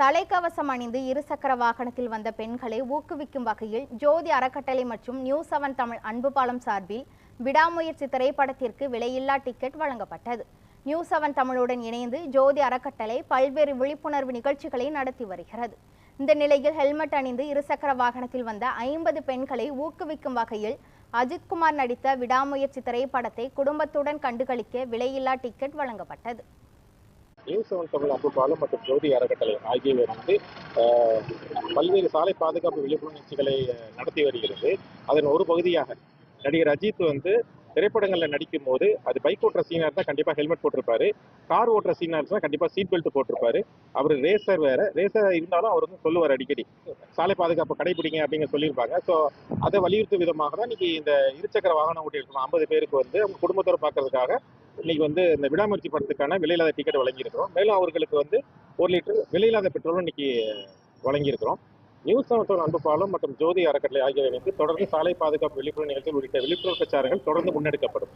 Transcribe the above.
தலைக்கவசம் அணிந்து இருசக்கர வாகனத்தில் வந்த பெண்களை ஊக்குவிக்கும் வகையில் ஜோதி அறக்கட்டளை மற்றும் நியூ செவன் தமிழ் அன்பு பாலம் சார்பில் விடாமுயற்சி திரைப்படத்திற்கு விலையில்லா டிக்கெட் வழங்கப்பட்டது. நியூ செவன் தமிழுடன் இணைந்து ஜோதி அறக்கட்டளை பல்வேறு விழிப்புணர்வு நிகழ்ச்சிகளை நடத்தி வருகிறது. இந்த நிலையில் ஹெல்மெட் அணிந்து இருசக்கர வாகனத்தில் வந்த ஐம்பது பெண்களை ஊக்குவிக்கும் வகையில் அஜித்குமார் நடித்த விடாமுயற்சி திரைப்படத்தை குடும்பத்துடன் கண்டுகளிக்க விலையில்லா டிக்கெட் வழங்கப்பட்டது. நியூஸ் செவன் தமிழ் அன்புபாலம் மற்றும் ஜோதி அறக்கட்டளை ஆகியவை வந்து பல்வேறு சாலை பாதுகாப்பு விழிப்புணர்வு நிகழ்ச்சிகளை நடத்தி வருகிறது. அதன் ஒரு பகுதியாக நடிகர் அஜித் வந்து திரைப்படங்களில் நடிக்கும் போது அது பைக் ஓட்டுற சீனாக இருந்தால் கண்டிப்பாக ஹெல்மெட் போட்டிருப்பாரு. கார் ஓட்டுற சீனாக இருந்தால் கண்டிப்பாக சீட் பெல்ட் போட்டிருப்பாரு. அவர் ரேசர் வேற. ரேசர் இருந்தாலும் அவர் வந்து சொல்லுவார் அடிக்கடி. சாலை பாதுகாப்பு கடைபிடிங்க அப்படிங்க சொல்லியிருப்பாங்க. ஸோ அதை வலியுறுத்தும் விதமாக தான் இன்னைக்கு இந்த இருசக்கர வாகனம் ஓட்டி இருக்கணும் ஐம்பது பேருக்கு வந்து அவங்க குடும்பத்தோடு பார்க்கறதுக்காக இன்னைக்கு வந்து இந்த விடாமுயற்சி படத்துக்கான விலையில்லாத டிக்கெட் வழங்கியிருக்கிறோம். மேலும் அவர்களுக்கு வந்து ஒரு லிட்டர் விலையில்லாத பெட்ரோலும் இன்னைக்கு வழங்கியிருக்கிறோம். நியூஸ் செவன் அன்பு பாலம் மற்றும் ஜோதி அறக்கட்டளை ஆகியவை இணைந்து தொடர்ந்து சாலை பாதுகாப்பு விழிப்புணர்வு நிகழ்ச்சிகள் உள்ளிட்ட விழிப்புணர்வு பிரச்சாரங்கள் தொடர்ந்து முன்னெடுக்கப்படும்.